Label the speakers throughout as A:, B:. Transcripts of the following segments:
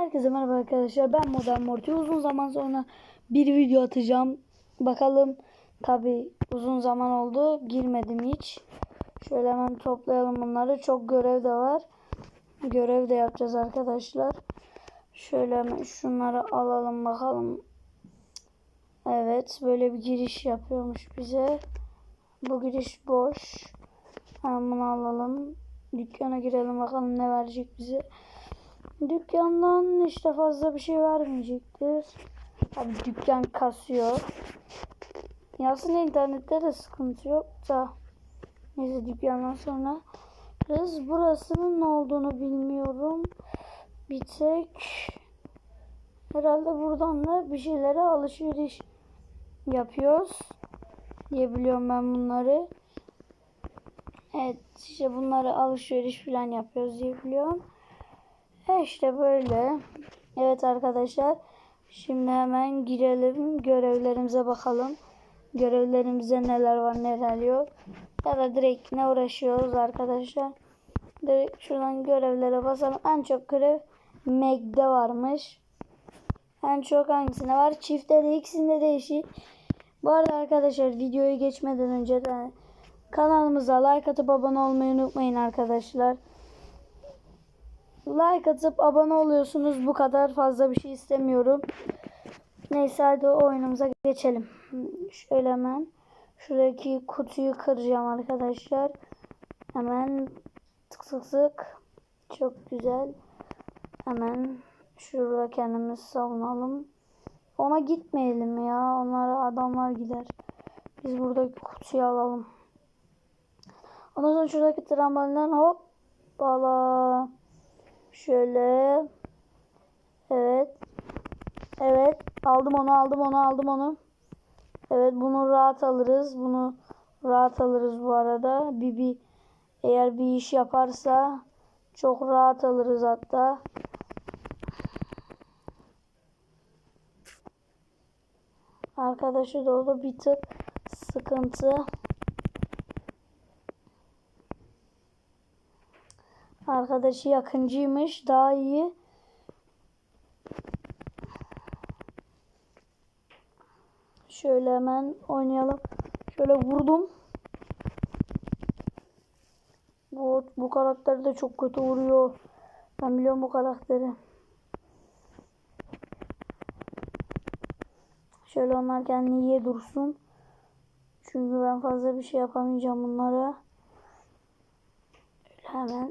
A: Herkese merhaba arkadaşlar. Ben Modern Morty. Uzun zaman sonra bir video atacağım. Bakalım. Tabi uzun zaman oldu. Girmedim hiç. Şöyle hemen toplayalım bunları. Çok görev de var. Görev de yapacağız arkadaşlar. Şöyle hemen şunları alalım bakalım. Evet. Böyle bir giriş yapıyormuş bize. Bu giriş boş. Hemen bunu alalım. Dükkana girelim bakalım ne verecek bize. Dükkandan işte fazla bir şey vermeyecektir. Abi dükkan kasıyor. Ya aslında internette de sıkıntı yok da. Neyse dükkandan sonra. Kız burasının ne olduğunu bilmiyorum. Bir tek herhalde buradan da bir şeylere alışveriş yapıyoruz diye biliyorum ben bunları. Evet işte bunları alışveriş falan yapıyoruz diye biliyorum. E işte böyle. Evet arkadaşlar. Şimdi hemen girelim. Görevlerimize bakalım. Görevlerimizde neler var neler yok. Ya da direkt ne uğraşıyoruz arkadaşlar. Direkt şuradan görevlere basalım. En çok görev Meg'de varmış. En çok hangisinde var? Çiftte de ikisinde değişik. Bu arada arkadaşlar videoyu geçmeden önce de kanalımıza like atıp abone olmayı unutmayın arkadaşlar. Like atıp abone oluyorsunuz. Bu kadar fazla bir şey istemiyorum. Neyse hadi oyunumuza geçelim. Şöyle hemen şuradaki kutuyu kıracağım arkadaşlar. Hemen tık tık tık. Çok güzel. Hemen şurada kendimizi savunalım. Ona gitmeyelim ya. Onlara adamlar gider. Biz buradaki kutuyu alalım. Ondan sonra şuradaki trambolinden hop bala. Şöyle. Evet. Evet. Aldım onu aldım onu aldım onu. Evet bunu rahat alırız. Bunu rahat alırız bu arada. Bibi eğer bir iş yaparsa çok rahat alırız hatta. Arkadaşı da oldu bir tık sıkıntı. Arkadaşı yakıncıymış. Daha iyi. Şöyle hemen oynayalım. Şöyle vurdum. Bu, bu karakter de çok kötü vuruyor. Ben biliyorum bu karakteri. Şöyle onlar kendini iyi dursun. Çünkü ben fazla bir şey yapamayacağım bunlara. Hemen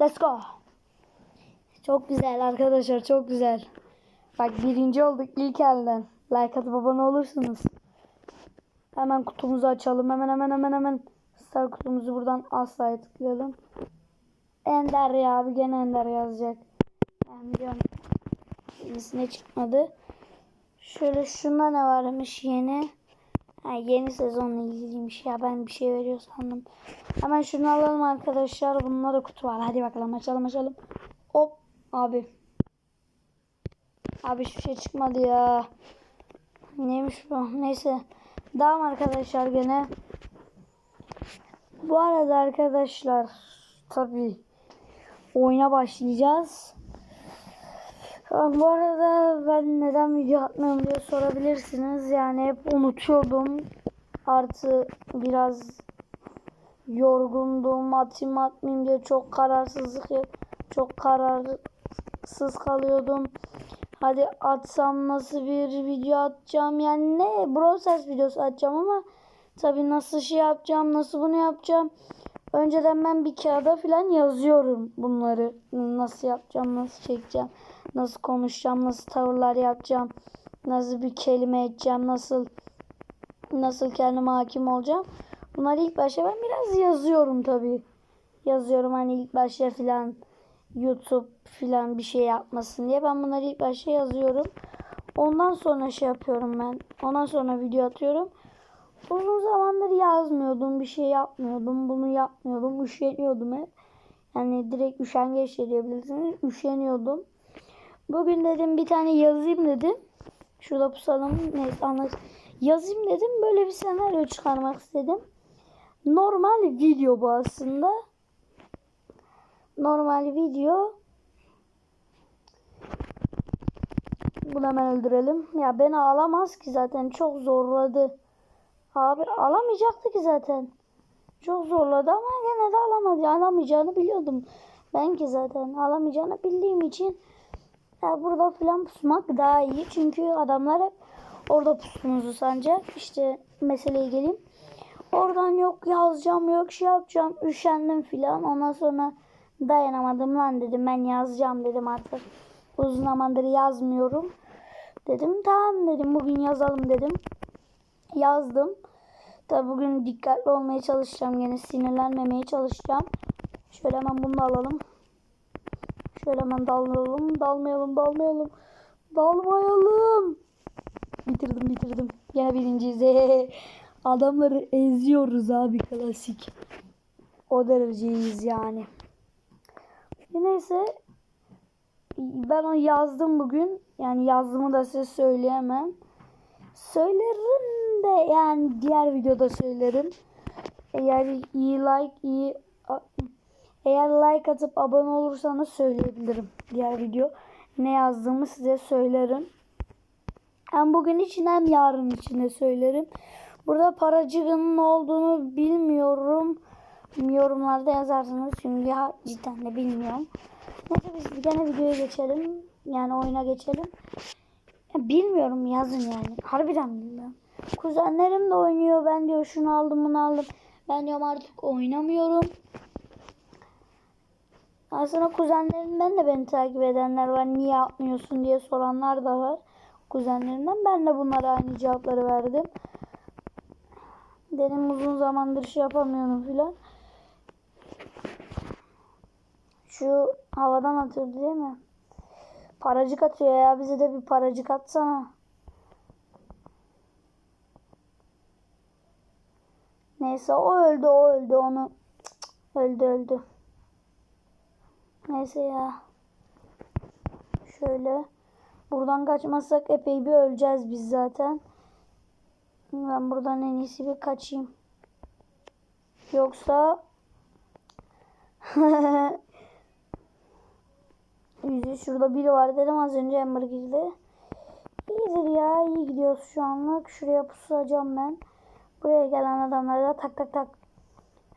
A: Let's go. Çok güzel arkadaşlar çok güzel. Bak birinci olduk ilk elden. Like atıp abone olursunuz. Hemen kutumuzu açalım. Hemen hemen hemen hemen. Star kutumuzu buradan asla tıklayalım. Ender ya abi gene Ender yazacak. Ben biliyorum. Yenisine çıkmadı. Şöyle şunda ne varmış yeni. Ha, yeni sezonla ilgiliymiş ya ben bir şey veriyor sandım. Hemen şunu alalım arkadaşlar. Bunlarda kutu var. Hadi bakalım açalım açalım. Hop abi. Abi hiçbir şey çıkmadı ya. Neymiş bu? Neyse. Devam arkadaşlar gene. Bu arada arkadaşlar tabi oyuna başlayacağız. Bu arada ben neden video atmıyorum diye sorabilirsiniz. Yani hep unutuyordum. Artı biraz yorgundum. Atayım atmayayım diye çok kararsızlık çok kararsız kalıyordum. Hadi atsam nasıl bir video atacağım yani ne Brawl Stars videosu atacağım ama tabi nasıl şey yapacağım nasıl bunu yapacağım. Önceden ben bir kağıda falan yazıyorum bunları. Nasıl yapacağım, nasıl çekeceğim, nasıl konuşacağım, nasıl tavırlar yapacağım, nasıl bir kelime edeceğim, nasıl nasıl kendime hakim olacağım. Bunları ilk başta ben biraz yazıyorum tabii. Yazıyorum hani ilk başta falan YouTube filan bir şey yapmasın diye ben bunları ilk başta yazıyorum. Ondan sonra şey yapıyorum ben. Ondan sonra video atıyorum. Uzun zamandır yazmıyordum, bir şey yapmıyordum, bunu yapmıyordum, üşeniyordum hep. Yani direkt üşengeç diyebilirsiniz. Üşeniyordum. Bugün dedim bir tane yazayım dedim. Şurada pusalım. Neyse anlat. Yazayım dedim. Böyle bir senaryo çıkarmak istedim. Normal video bu aslında. Normal video. Bunu hemen öldürelim. Ya beni alamaz ki zaten. Çok zorladı. Abi alamayacaktı ki zaten. Çok zorladı ama gene de alamadı. Alamayacağını biliyordum. Ben ki zaten alamayacağını bildiğim için ya burada falan pusmak daha iyi. Çünkü adamlar hep orada pustuğunuzu sanacak. İşte meseleye geleyim. Oradan yok yazacağım yok şey yapacağım. Üşendim filan. Ondan sonra dayanamadım lan dedim. Ben yazacağım dedim artık. Uzun zamandır yazmıyorum. Dedim tamam dedim. Bugün yazalım dedim. Yazdım. Tabi bugün dikkatli olmaya çalışacağım. Yine sinirlenmemeye çalışacağım. Şöyle hemen bunu da alalım. Şöyle hemen dalmayalım. Dalmayalım, dalmayalım. Dalmayalım. Bitirdim, bitirdim. Yine birinciyiz. Adamları eziyoruz abi klasik. O dereceyiz yani. Neyse. Ben onu yazdım bugün. Yani yazdığımı da size söyleyemem. Söylerim de yani diğer videoda söylerim. Eğer iyi like iyi eğer like atıp abone olursanız söyleyebilirim diğer video. Ne yazdığımı size söylerim. Hem bugün için hem yarın için de söylerim. Burada paracığının olduğunu bilmiyorum. Yorumlarda yazarsınız çünkü ya, cidden de bilmiyorum. Neyse biz gene videoya geçelim. Yani oyuna geçelim. Ya bilmiyorum yazın yani. Harbiden bilmiyorum. Kuzenlerim de oynuyor. Ben diyor şunu aldım bunu aldım. Ben diyorum artık oynamıyorum. Aslında kuzenlerimden de beni takip edenler var. Niye yapmıyorsun diye soranlar da var. Kuzenlerimden. Ben de bunlara aynı cevapları verdim. Dedim uzun zamandır şey yapamıyorum filan. Şu havadan atıyor değil mi? Paracık atıyor ya. Bize de bir paracık atsana. Neyse o öldü o öldü onu. öldü öldü. Neyse ya. Şöyle. Buradan kaçmazsak epey bir öleceğiz biz zaten. Ben buradan en iyisi bir kaçayım. Yoksa Yüzü şurada biri var dedim az önce Ember girdi. İyidir ya iyi gidiyoruz şu anlık. Şuraya pusacağım ben. Buraya gelen adamlara da tak tak tak.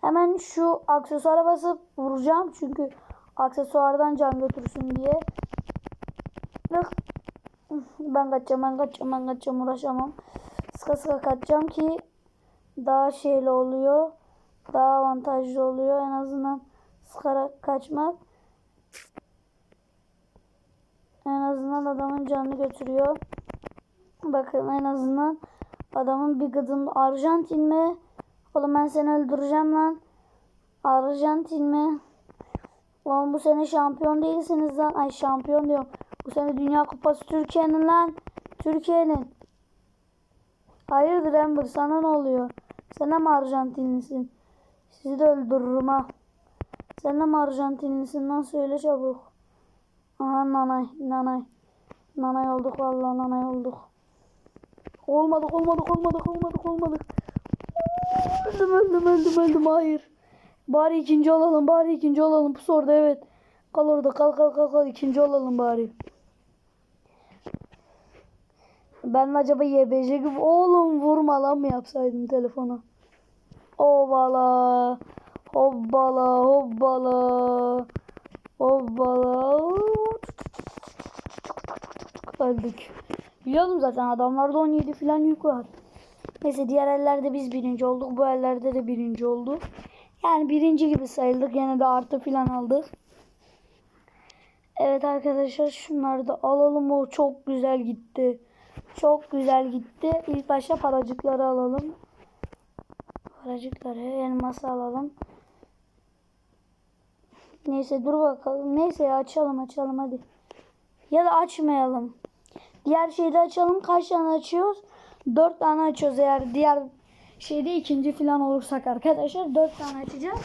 A: Hemen şu aksesuara basıp vuracağım. Çünkü aksesuardan can götürsün diye. Ben kaçacağım ben kaçacağım ben kaçacağım uğraşamam. Sıka sıka kaçacağım ki daha şeyli oluyor. Daha avantajlı oluyor en azından sıkarak kaçmak. En azından adamın canını götürüyor. Bakın en azından adamın bir gıdım Arjantin mi? Oğlum ben seni öldüreceğim lan. Arjantin mi? Oğlum bu sene şampiyon değilsiniz lan. Ay şampiyon diyorum. Bu sene Dünya Kupası Türkiye'nin lan. Türkiye'nin. Hayırdır Ember sana ne oluyor? Sen mi Arjantinlisin? Sizi de öldürürüm ha. Sen mi Arjantinlisin lan söyle çabuk. Aha nanay nanay. Nanay olduk vallahi nanay olduk. Olmadık olmadık olmadık olmadık olmadık. Öldüm öldüm öldüm öldüm hayır. Bari ikinci olalım bari ikinci olalım. Pus orada evet. Kal orada kal kal kal kal ikinci olalım bari. Ben acaba YBC gibi oğlum vurma lan mı yapsaydım telefona. Hobbala. Hobbala hobbala. Hobbala. Öldük. Biliyordum zaten adamlarda 17 falan yük var. Neyse diğer ellerde biz birinci olduk. Bu ellerde de birinci olduk. Yani birinci gibi sayıldık. Yine de artı falan aldık. Evet arkadaşlar şunları da alalım. O çok güzel gitti. Çok güzel gitti. İlk başta paracıkları alalım. Paracıkları elması alalım. Neyse dur bakalım. Neyse ya açalım açalım hadi. Ya da açmayalım. Diğer şeyde açalım. Kaç tane açıyoruz? Dört tane açıyoruz eğer diğer şeyde ikinci falan olursak arkadaşlar. Dört tane açacağız.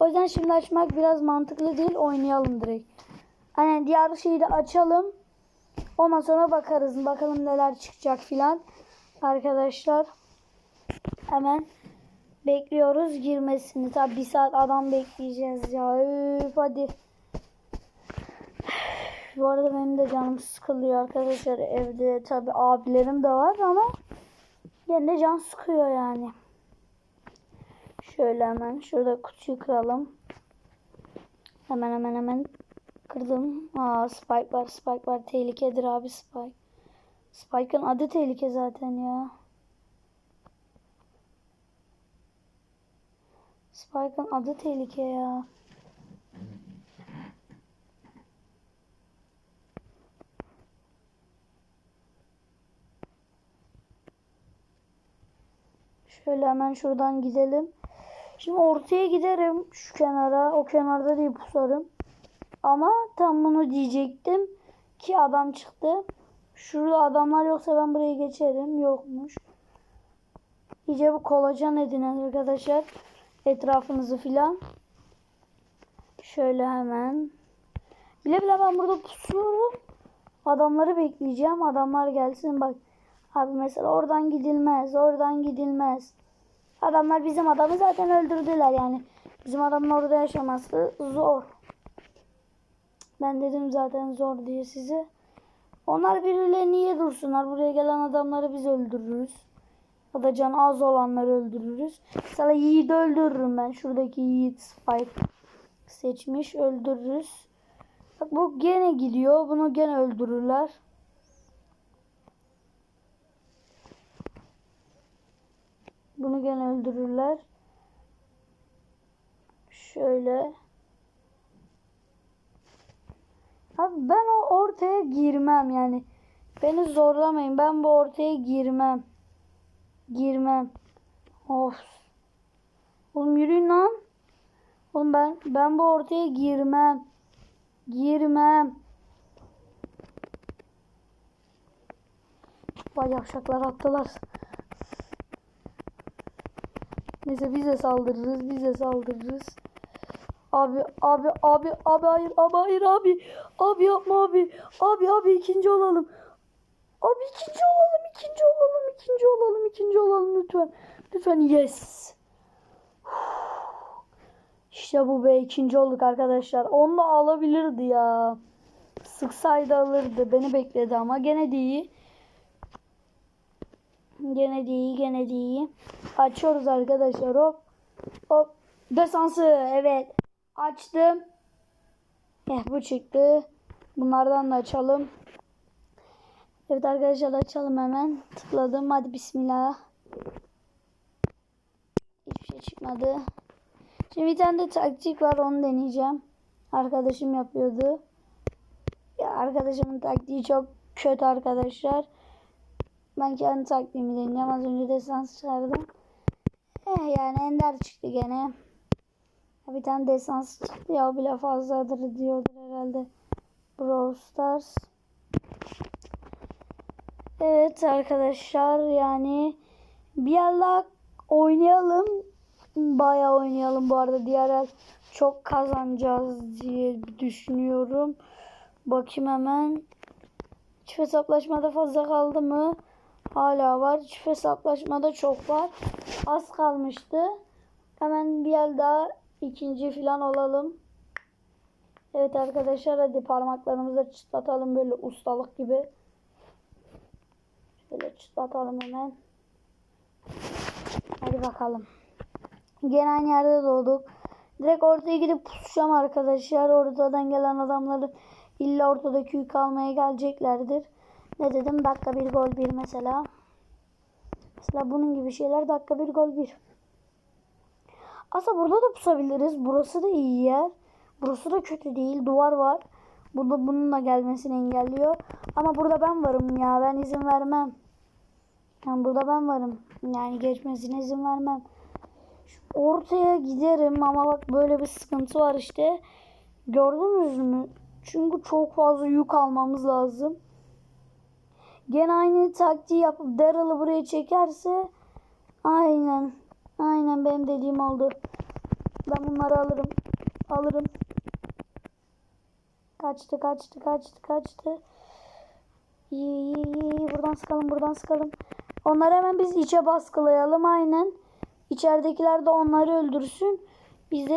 A: O yüzden şimdi açmak biraz mantıklı değil. Oynayalım direkt. Hani diğer şeyi de açalım. Ondan sonra bakarız. Bakalım neler çıkacak filan. Arkadaşlar. Hemen bekliyoruz girmesini. Tabi bir saat adam bekleyeceğiz ya. Üf, hadi. Bu arada benim de canım sıkılıyor arkadaşlar. Evde tabi abilerim de var ama de can sıkıyor yani. Şöyle hemen şurada kutuyu kıralım. Hemen hemen hemen kırdım. Aa Spike var Spike var. Tehlikedir abi Spike. Spike'ın adı tehlike zaten ya. Spike'ın adı tehlike ya. Şöyle hemen şuradan gidelim. Şimdi ortaya giderim şu kenara. O kenarda değil pusarım. Ama tam bunu diyecektim ki adam çıktı. Şurada adamlar yoksa ben buraya geçerim. Yokmuş. İyice bu kolacan edinin arkadaşlar. Etrafınızı filan. Şöyle hemen. Bile bile ben burada pusuyorum. Adamları bekleyeceğim. Adamlar gelsin bak. Abi mesela oradan gidilmez. Oradan gidilmez. Adamlar bizim adamı zaten öldürdüler yani. Bizim adamın orada yaşaması zor. Ben dedim zaten zor diye size. Onlar biriyle niye dursunlar? Buraya gelen adamları biz öldürürüz. Ya da can az olanları öldürürüz. Mesela Yiğit'i öldürürüm ben. Şuradaki Yiğit Spike seçmiş. Öldürürüz. Bak bu gene gidiyor. Bunu gene öldürürler. Bunu gene öldürürler. Şöyle. Abi ben o ortaya girmem yani. Beni zorlamayın. Ben bu ortaya girmem. Girmem. Of. Oğlum yürüyün lan. Oğlum ben ben bu ortaya girmem. Girmem. Vay yavşaklar attılar. Neyse bize saldırırız. Bize saldırırız. Abi abi abi abi hayır abi hayır abi. Abi yapma abi. Abi abi ikinci olalım. Abi ikinci olalım ikinci olalım ikinci olalım ikinci olalım lütfen. Lütfen yes. İşte bu be ikinci olduk arkadaşlar. Onu da alabilirdi ya. Sıksaydı alırdı. Beni bekledi ama gene de. Gene de iyi gene de iyi. Açıyoruz arkadaşlar hop. Hop. Desansı evet. Açtım. Eh bu çıktı. Bunlardan da açalım. Evet arkadaşlar açalım hemen. Tıkladım. Hadi bismillah. Hiçbir şey çıkmadı. Şimdi bir tane de taktik var onu deneyeceğim. Arkadaşım yapıyordu. Ya arkadaşımın taktiği çok kötü arkadaşlar. Ben kendi taktiğimi deneyeceğim. Az önce desans çıkardım. Eh yani ender çıktı gene. Bir tane desans çıktı ya o bile fazladır diyordur herhalde. Brawl Stars. Evet arkadaşlar yani bir yerler oynayalım. Bayağı oynayalım bu arada. Diğer el çok kazanacağız diye düşünüyorum. Bakayım hemen. Çift hesaplaşmada fazla kaldı mı? Hala var. Çift hesaplaşmada çok var. Az kalmıştı. Hemen bir el daha ikinci falan olalım. Evet arkadaşlar hadi parmaklarımıza çıtlatalım böyle ustalık gibi. Şöyle çıtlatalım hemen. Hadi bakalım. Gene aynı yerde doğduk. Direkt ortaya gidip pusacağım arkadaşlar. Ortadan gelen adamları illa ortadaki yük almaya geleceklerdir. Ne dedim? Dakika bir gol bir mesela. Mesela bunun gibi şeyler dakika bir gol bir. Aslında burada da pusabiliriz. Burası da iyi yer. Burası da kötü değil. Duvar var. Burada bununla gelmesini engelliyor. Ama burada ben varım ya. Ben izin vermem. Yani burada ben varım. Yani geçmesine izin vermem. Ortaya giderim ama bak böyle bir sıkıntı var işte. Gördünüz mü? Çünkü çok fazla yük almamız lazım. Gene aynı taktiği yapıp Daryl'ı buraya çekerse aynen aynen benim dediğim oldu. Ben bunları alırım. Alırım. Kaçtı kaçtı kaçtı kaçtı. İyi iyi iyi buradan sıkalım buradan sıkalım. Onları hemen biz içe baskılayalım aynen. İçeridekiler de onları öldürsün. Biz de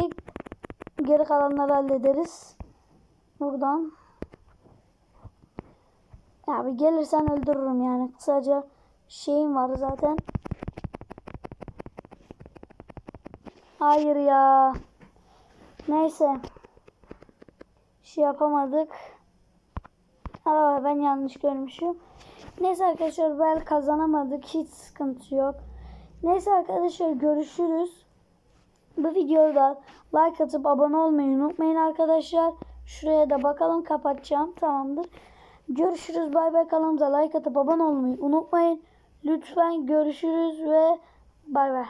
A: geri kalanları hallederiz. Buradan. Ya bir gelirsen öldürürüm yani. Kısaca şeyim var zaten. Hayır ya. Neyse. Şey yapamadık. Aa, ben yanlış görmüşüm. Neyse arkadaşlar bel kazanamadık. Hiç sıkıntı yok. Neyse arkadaşlar görüşürüz. Bu videoda like atıp abone olmayı unutmayın arkadaşlar. Şuraya da bakalım kapatacağım. Tamamdır. Görüşürüz. Bay bay kanalımıza like atıp abone olmayı unutmayın. Lütfen görüşürüz ve bay bay.